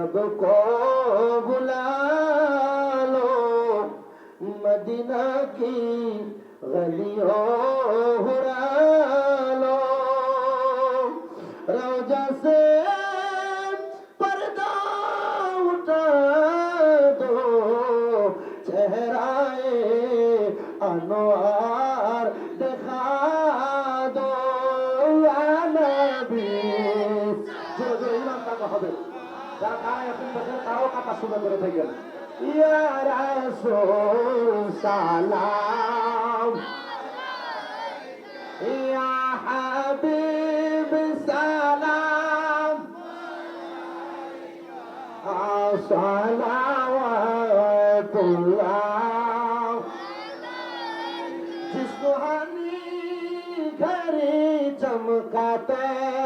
सब को बुला लो मदीना की गलियों हुरा लो रोजा से पर्दा उठा दो चेहराए अनवार दिखा दो नबी जो इमान হবে যারা কানে এখন বসে তারাও কাকা শুরু করে থাকেন ইয়া রাসূল সালাম ইয়া হাবিব সালাম সালাওয়াতুল্লাহ जिसको हनी घरे चमकाते बाका चाँद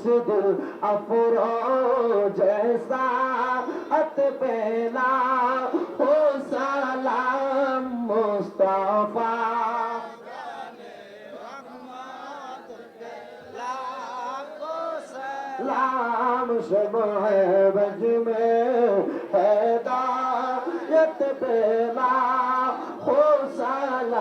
उस दिल अफरो जैसा अत पहला हो सलाम मुस्तफा लाम शब है बज में हैदायत पेला हो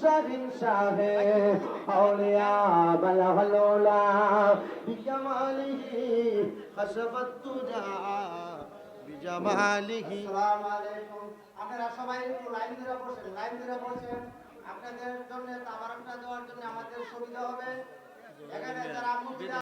شہن شاہ اولیاء بلا حلولا بجمالی خشبت تجا بجمالی السلام علیکم আপনারা সবাই একটু লাইন ধরে বসেন, লাইন ধরে বসেন। আপনাদের জন্য তামারাকটা দেওয়ার জন্য আমাদের সুবিধা হবে। এখানে যারা